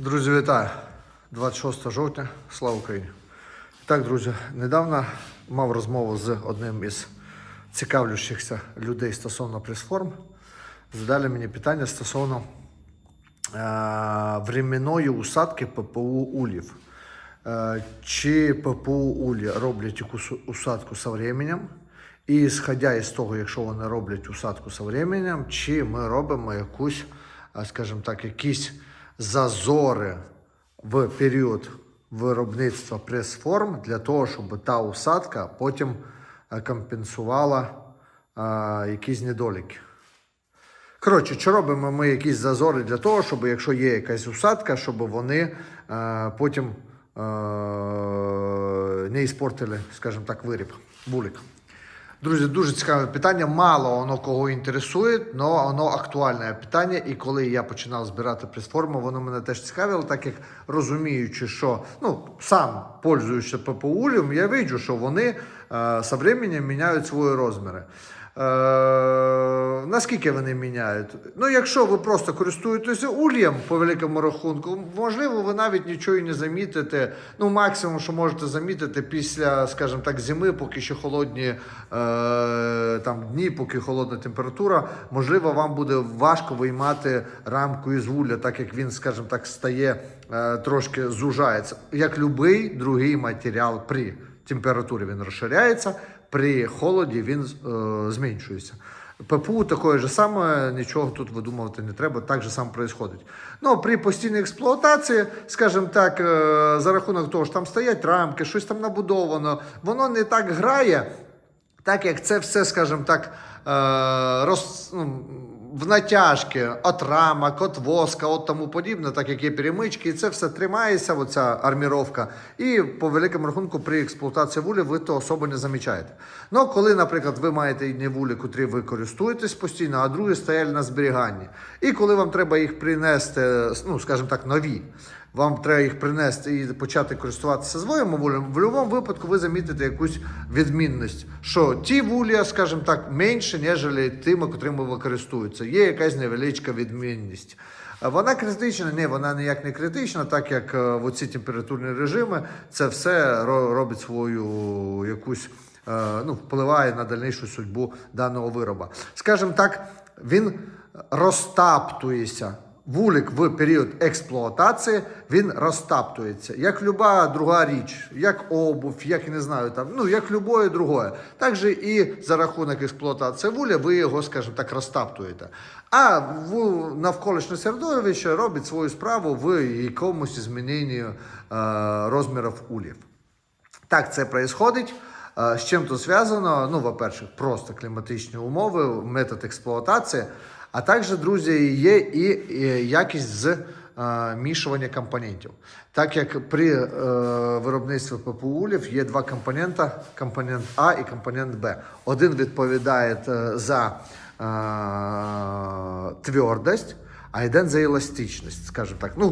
Друзі, вітаю! 26 жовтня, слава Україні! Так, друзі, недавно мав розмову з одним із цікавлючихся людей стосовно прес-форм. Задали мені питання стосовно е, временної усадки ППУ Улів. Е, чи ППУ Улі роблять якусь усадку з временем? І сходя із того, якщо вони роблять усадку з временем, чи ми робимо якусь, скажімо так, якісь зазори в період виробництва прес-форм для того, щоб та усадка потім е, компенсувала а, якісь недоліки. Коротше, чи робимо ми якісь зазори для того, щоб якщо є якась усадка, щоб вони е, потім е, не іспортили, скажімо так, виріб, вулик. Друзі, дуже цікаве питання. Мало воно кого інтересує, але воно актуальне питання. І коли я починав збирати прес-форму, воно мене теж цікавило, так як розуміючи, що ну сам пользуючися ППУ, я бачу, що вони е, з временем міняють свої розміри. Е, наскільки вони міняють? Ну, якщо ви просто користуєтеся ульєм по великому рахунку, можливо, ви навіть нічого і не замітите. Ну, максимум, що можете замітити після, скажімо так, зими, поки ще холодні е, там, дні, поки холодна температура, можливо, вам буде важко виймати рамку із вуля, так як він, скажімо так, стає е, трошки зужається. Як будь-який другий матеріал при температурі він розширяється, при холоді він е, зменшується. ППУ такое же саме, нічого тут видумувати не треба, так же саме происходить. Ну, при постійній експлуатації, скажімо так, е, за рахунок того, що там стоять рамки, щось там набудовано, воно не так грає, так як це все, скажімо так, е, роз, ну, в натяжки, от рамок, от воска, от тому подібне, так як є перемички, і це все тримається, оця арміровка. І по великому рахунку при експлуатації вулі ви то особо не замічаєте. Ну, коли, наприклад, ви маєте одні вулі, котрі ви користуєтесь постійно, а другі стоять на зберіганні. І коли вам треба їх принести, ну, скажімо так, нові. Вам треба їх принести і почати користуватися своїм вулем, в будь-якому випадку ви замітите якусь відмінність, що ті вулі, скажімо так, менше, ніж тими, котрими ви користуєтеся. Є якась невеличка відмінність. Вона критична, ні, вона ніяк не критична, так як е, в оці температурні режими це все робить свою якусь, е, ну, впливає на дальнішу судьбу даного вироба. Скажімо так, він розтаптується. Вулик в період експлуатації він розтаптується, як люба друга річ, як обув, як не знаю, там, ну як любое другое. Так же і за рахунок експлуатації вуля, ви його, скажімо так, розтаптуєте. А в навколишнє середовище робить свою справу в якомусь зміненні е, розмірів улів. Так це происходить. Е, З чим то зв'язано? Ну, во-перше, просто кліматичні умови, метод експлуатації. А також, друзі, є і і якість з е, мішування компонентів. Так як при е, виробництві ППУлів є два компонента: компонент А і компонент Б. Один відповідає е, за е, твердость, а один за еластичність, скажімо так. Ну,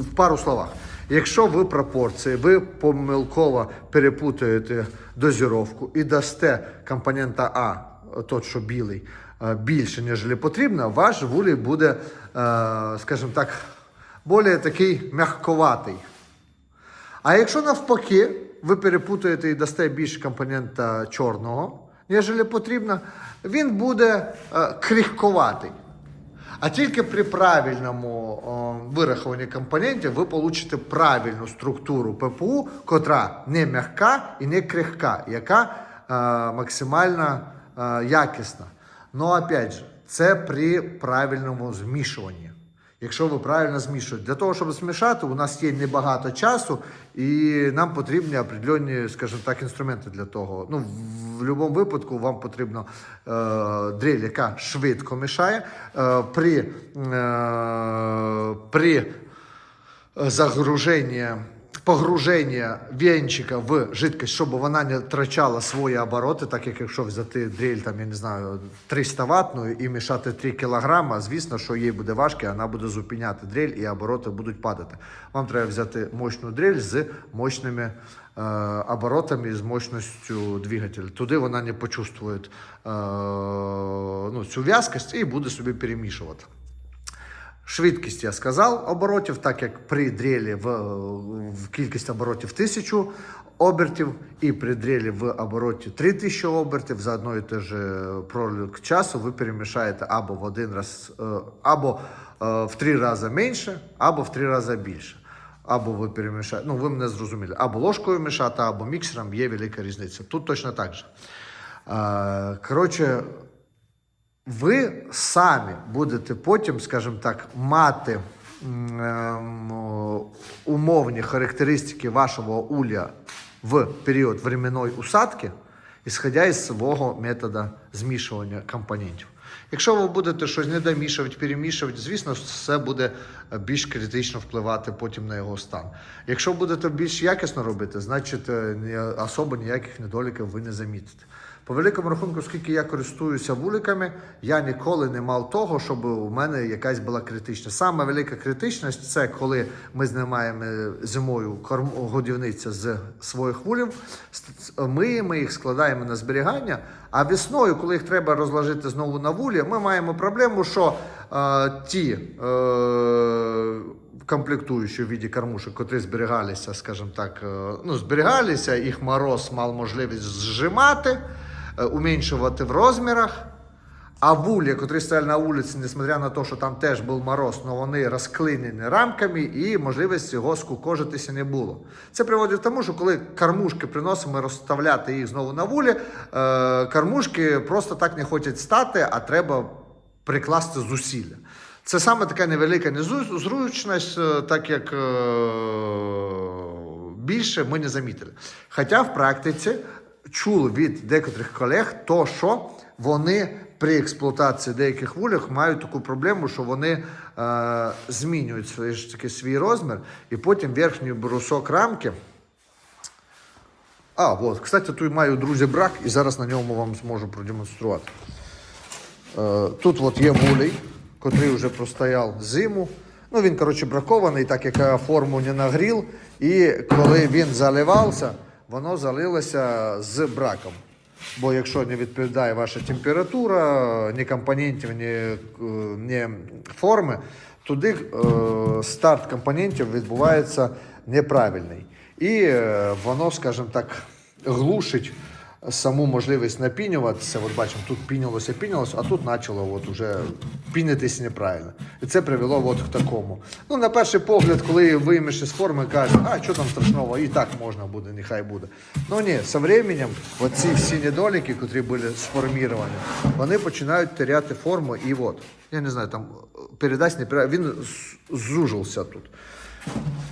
в пару словах. Якщо ви пропорції, ви помилково перепутаєте дозіровку і дасте компонента А, тот, що білий, е, більше, ніж потрібно, ваш вулій буде, е, скажімо так, більш такий м'яковатий. А якщо навпаки, ви перепутаєте і дасте більше компонента чорного, ніж потрібно, він буде е, крихковатий. А тільки при правильному о, вирахуванні компонентів ви получите правильну структуру ППУ, котра не м'яка і не крихка, яка е, максимально е, якісна. Ну, опять же, це при правильному змішуванні. Якщо ви правильно змішуєте. Для того, щоб змішати, у нас є небагато часу, і нам потрібні определенні, скажімо так, інструменти для того. Ну, в будь-якому випадку вам потрібно е, дрель, яка швидко мішає. Е, при, е, при загружении, погруження венчика в жидкость, щоб вона не втрачала свої обороти, так як якщо взяти дрель, там, я не знаю, 300 ватну і мішати 3 кг, звісно, що їй буде важко, вона буде зупиняти дрель і обороти будуть падати. Вам треба взяти мощну дрель з мощними е, оборотами, з мощністю двигателя. Туди вона не почувствує е, ну, цю в'язкость і буде собі перемішувати. Швидкість я сказав оборотів, так як при дрелі в, в кількість оборотів 1000 обертів, і при дрелі в обороті 3000 обертів за одно і те ж пролік часу ви перемішаєте або в один раз, е, або е, в три рази менше, або в три рази більше. Або ви перемішаєте, ну ви мене зрозуміли, або ложкою мішати, або міксером є велика різниця. Тут точно так же. Е, Коротше, ви самі будете потім, скажімо так, мати ем, умовні характеристики вашого улья в період временної усадки, ісходя із свого методу змішування компонентів. Якщо ви будете щось не домішувати, перемішувати, звісно, все буде е, більш критично впливати потім на його стан. Якщо будете більш якісно робити, значить е, особо ніяких недоліків ви не замітите. По великому рахунку, оскільки я користуюся вуликами, я ніколи не мав того, щоб у мене якась була критичність. Саме велика критичність це коли ми знімаємо зимою годівниця з своїх вулів, миємо їх, складаємо на зберігання. А весною, коли їх треба розложити знову на вулі, ми маємо проблему, що е, ті е, комплектуючі в віді кормушок, котрі зберігалися, скажімо так, е, ну, зберігалися, їх мороз мав можливість зжимати, е, уменшувати в розмірах. А вулі, котрі стояли на вулиці, несмотря на те, що там теж був мороз, але вони розклинені рамками і можливості його скукожитися не було. Це приводить до тому, що коли кормушки приносимо розставляти їх знову на вулі, е, кормушки просто так не хочуть стати, а треба прикласти зусилля. Це саме така невелика незручність, е, так як більше ми не замітили. Хоча в практиці чули від декотрих колег, то що вони при експлуатації деяких вулях мають таку проблему, що вони е, змінюють свій, ж таки, свій розмір, і потім верхній брусок рамки. А, от, кстати, тут маю друзі брак, і зараз на ньому вам зможу продемонструвати. Е, Тут от є вулей, котрий вже простояв зиму. Ну, він, коротше, бракований, так як форму не нагрів. І коли він заливався, воно залилося з браком. Бо якщо не відповідає ваша температура, ні компонентів, ні, е, ні форми, туди е, старт компонентів відбувається неправильний. І е, воно, скажімо так, глушить саму можливість напінюватися. От бачимо, тут пінялося, пінялося, а тут почало от уже пінитись неправильно. І це привело от к такому. Ну, на перший погляд, коли виймеш із форми, кажеш, а що там страшного, і так можна буде, нехай буде. Ну ні, з часом оці всі недоліки, котрі були сформіровані, вони починають теряти форму. І от, я не знаю, там передасть, не передасть, він зужився тут.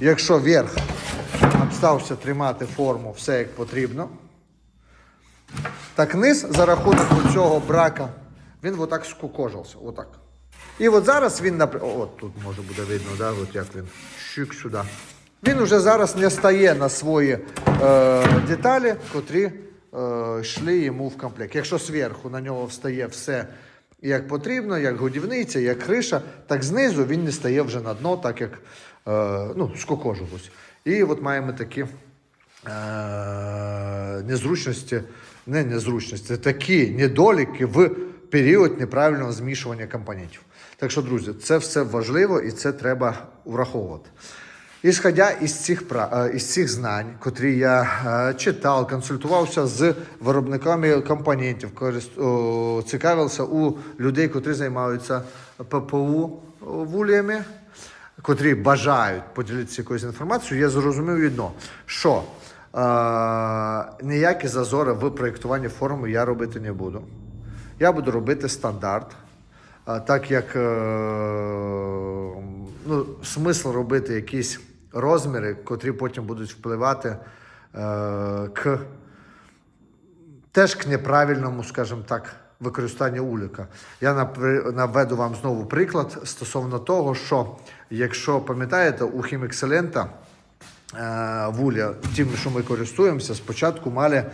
Якщо верх обстався тримати форму все як потрібно, так низ за рахунок цього брака, він отак скукожився. Отак. І от зараз він, напр- от тут може буде видно, да, от як він щук сюди. Він уже зараз не стає на свої е, деталі, котрі е, йшли йому в комплект. Якщо зверху на нього встає все як потрібно, як годівниця, як криша, так знизу він не стає вже на дно, так як е, ну, скукожилось. І от маємо такі е, незручності, не незручності, такі недоліки в період неправильного змішування компонентів. Так що, друзі, це все важливо і це треба враховувати. Ісходя із цих, е, із цих знань, котрі я е, читав, консультувався з виробниками компонентів, цікавився у людей, котрі займаються ППУ вуліями, котрі бажають поділитися якоюсь інформацією, я зрозумів одно, що ніякі зазори в проєктуванні форми я робити не буду. Я буду робити стандарт. Так як е, ну, смисл робити якісь розміри, котрі потім будуть впливати е, к теж к неправильному, скажімо так, використанню уліка. Я наведу вам знову приклад стосовно того, що якщо пам'ятаєте, у хімекселента е, вуля, тим, що ми користуємося, спочатку мали е, е,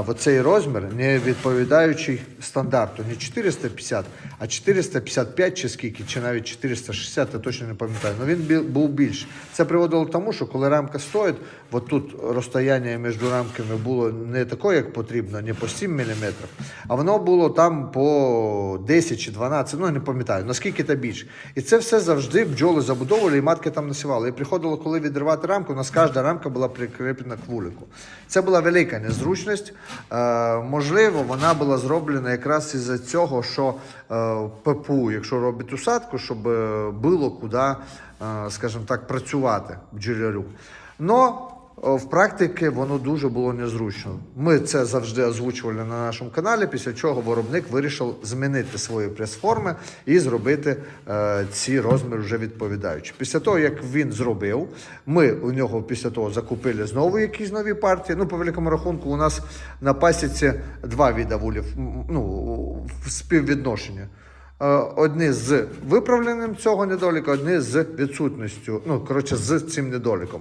в оцей розмір, не відповідаючий стандарту. Не 450, а 455 чи скільки, чи навіть 460, я точно не пам'ятаю. Ну він був більший. Це приводило тому, що коли рамка стоїть, от тут розстояння між рамками було не таке, як потрібно, не по 7 мм, а воно було там по 10 чи 12, ну я не пам'ятаю, наскільки це більше. І це все завжди бджоли забудовували і матки там насівали. І приходило, коли відривати рамку, у нас кожна рамка була прикріплена к вулику. Це була велика незручність. Е, можливо, вона була зроблена якраз із-за цього, що е, ППУ, якщо робить усадку, щоб е, було куди, скажімо так, працювати бджолярю. Но в практиці воно дуже було незручно. Ми це завжди озвучували на нашому каналі, після чого виробник вирішив змінити свої прес-форми і зробити е, ці розміри вже відповідаючі. Після того, як він зробив, ми у нього після того закупили знову якісь нові партії. Ну, по великому рахунку, у нас на пасіці два віда вулів, ну, в співвідношення. Е, Одні з виправленням цього недоліка, одні з відсутністю, ну, коротше, з цим недоліком.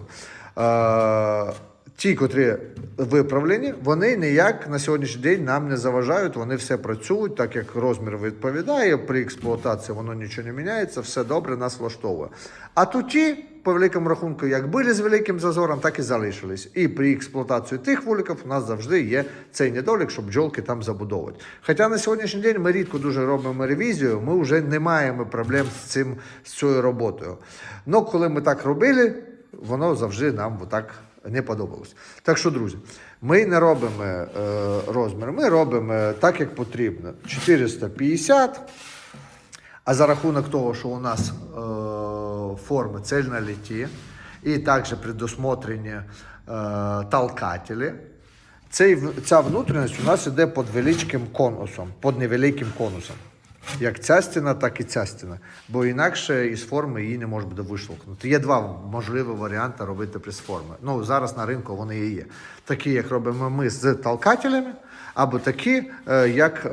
Ті, котрі виправлені, вони ніяк на сьогоднішній день нам не заважають, вони все працюють, так як розмір відповідає, при експлуатації воно нічого не міняється, все добре, нас влаштовує. А тут ті, по великому рахунку, як були з великим зазором, так і залишились. І при експлуатації тих вуликів у нас завжди є цей недолік, щоб бджолки там забудовувати. Хоча на сьогоднішній день ми рідко дуже робимо ревізію, ми вже не маємо проблем з цим з цією роботою. Ну, коли ми так робили, воно завжди нам отак не подобалось. Так що, друзі, ми не робимо е, розмір, ми робимо так, як потрібно. 450. А за рахунок того, що у нас е, форми цельноліті і також предусмотрені е, толкателі, цей, ця внутрішність у нас іде під величким конусом, під невеликим конусом. Як ця стіна, так і ця стіна. Бо інакше із форми її не може буде виштовхнути. Є два можливі варіанти робити прес-форми. Ну, зараз на ринку вони і є. Такі, як робимо ми з толкателями, або такі, е, як е,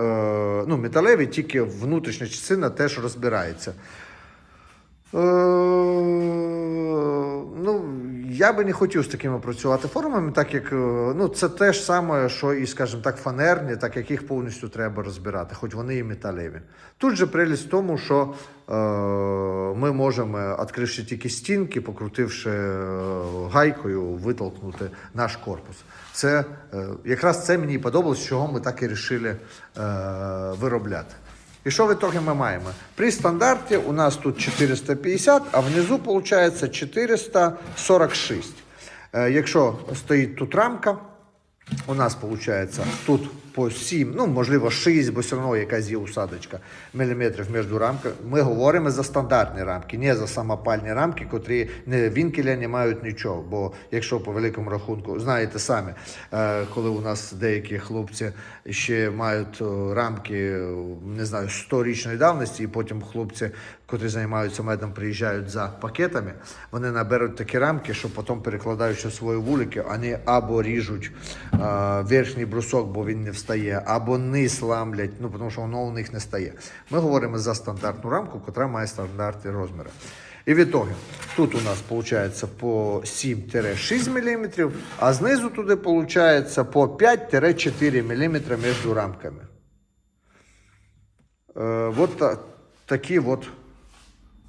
ну, металеві, тільки внутрішня частина теж розбирається. Е, ну, я би не хотів з такими працювати формами, так як е, ну, це те ж саме, що і, скажімо так, фанерні, так як їх повністю треба розбирати, хоч вони і металеві. Тут же прелість в тому, що е, ми можемо, відкривши тільки стінки, покрутивши е, гайкою, витолкнути наш корпус. Це е, якраз це мені подобалось, чого ми так і вирішили е, виробляти. І що в ітогі ми маємо? При стандарті у нас тут 450, а внизу виходить 446. Е, якщо стоїть тут рамка, у нас виходить тут по 7, ну можливо 6, бо все одно якась є усадочка міліметрів між рамками. Ми говоримо за стандартні рамки, не за самопальні рамки, котрі не вінкеля не мають нічого. Бо якщо по великому рахунку, знаєте самі, е, коли у нас деякі хлопці ще мають е, рамки, е, не знаю, 100-річної давності, і потім хлопці, котрі займаються медом, приїжджають за пакетами, вони наберуть такі рамки, що потім перекладаючи свої вулики, вони або ріжуть е, верхній брусок, бо він не встає, або низ ламлять, ну тому що воно у них не стає. Ми говоримо за стандартну рамку, яка має стандартні розміри. І в ітогі тут у нас виходить по 7-6 мм, а знизу туди виходить по 5-4 мм між рамками. Э, вот та- такие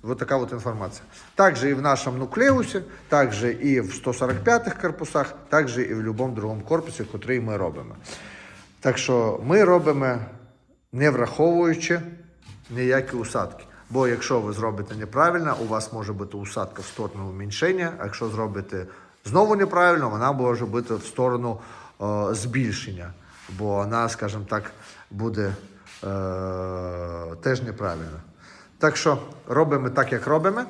вот, такая вот информация. Также и в нашем нуклеусе, также и в 145-х корпусах, также і в будь-якому другому корпусі, який ми робимо. Так що ми робимо не враховуючи ніякі усадки. Бо якщо ви зробите неправильно, у вас може бути усадка в сторону уміншення, а якщо зробите знову неправильно, вона може бути в сторону е, збільшення, бо вона, скажімо так, буде е, теж неправильно. Так що робимо так, як робимо.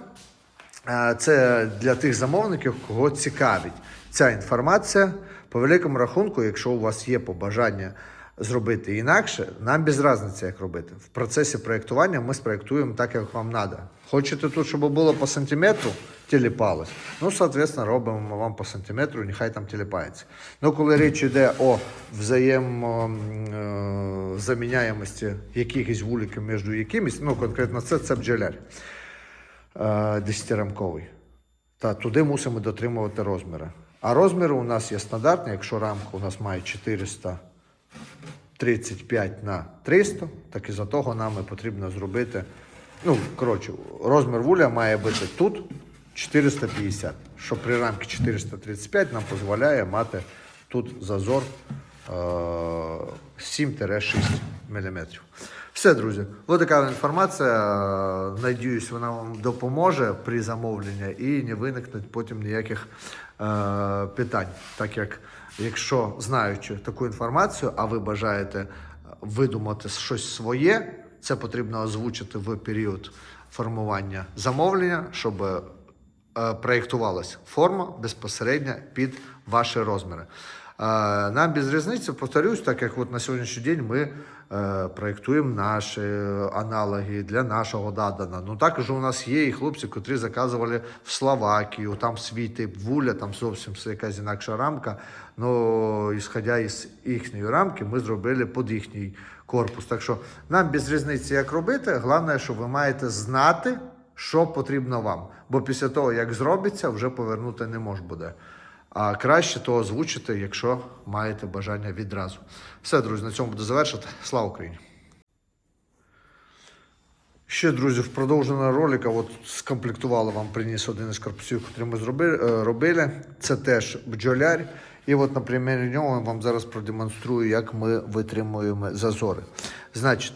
Е, Це для тих замовників, кого цікавить ця інформація. По великому рахунку, якщо у вас є побажання зробити інакше, нам без різниці, як робити. В процесі проєктування ми спроєктуємо так, як вам треба. Хочете тут, щоб було по сантиметру, теліпалось. Ну, соответственно, робимо вам по сантиметру, нехай там теліпається. Ну, коли річ йде о взаємозаміняємості якихось вуликів між якимись, ну конкретно це, це бджоляр е, 10-рамковий. Та туди мусимо дотримувати розміри. А розміри у нас є стандартні, якщо рамка у нас має 400 35 на 300, так і за того нам потрібно зробити. Ну, коротше, розмір вуля має бути тут 450, що при рамці 435 нам дозволяє мати тут зазор е, 7-6 мм. Все, друзі, ось така інформація. Е, Надіюсь, вона вам допоможе при замовленні і не виникне потім ніяких е, питань. Так як якщо знаючи таку інформацію, а ви бажаєте видумати щось своє, це потрібно озвучити в період формування замовлення, щоб е, проєктувалась форма безпосередньо під ваші розміри. Е, Нам без різниці, повторюсь, так як от на сьогоднішній день ми е, проєктуємо наші аналоги для нашого Дадана. Ну також у нас є і хлопці, котрі заказували в Словакію, там свій тип вуля, там зовсім якась інакша рамка. Ну, ісходя із їхньої рамки, ми зробили під їхній корпус. Так що нам без різниці, як робити, головне, що ви маєте знати, що потрібно вам. Бо після того, як зробиться, вже повернути не може буде. А краще то озвучити, якщо маєте бажання відразу. Все, друзі, на цьому буду завершити. Слава Україні! Ще, друзі, в продовження ролика от скомплектували вам, приніс один із корпусів, який ми зробили, е, робили. Це теж бджоляр. І от на примірі нього я вам зараз продемонструю, як ми витримуємо зазори. Значить,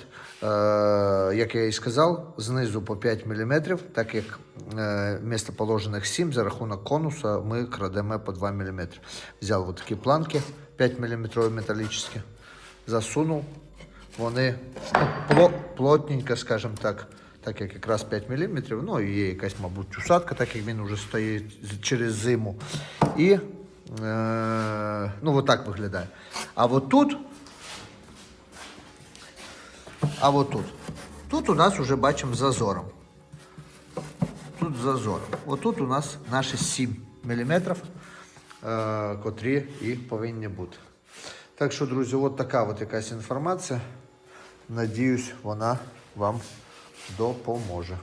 як я і сказав, знизу по 5 мм, так як е, місцеположених 7, за рахунок конуса ми крадемо по 2 мм. Взяв от такі планки 5 мм металічні, засунув. Вони ну, плотненько, скажімо так, так як якраз 5 мм. Ну і є якась, мабуть, усадка, так як він вже стоїть через зиму. І е, ну, отак виглядає. А от тут, а вот тут. Тут у нас вже бачимо зазором. Тут зазором. Отут у нас наші 7 мм, котрі і повинні бути. Так що, друзі, от така от якась інформація. Надіюсь, вона вам допоможе.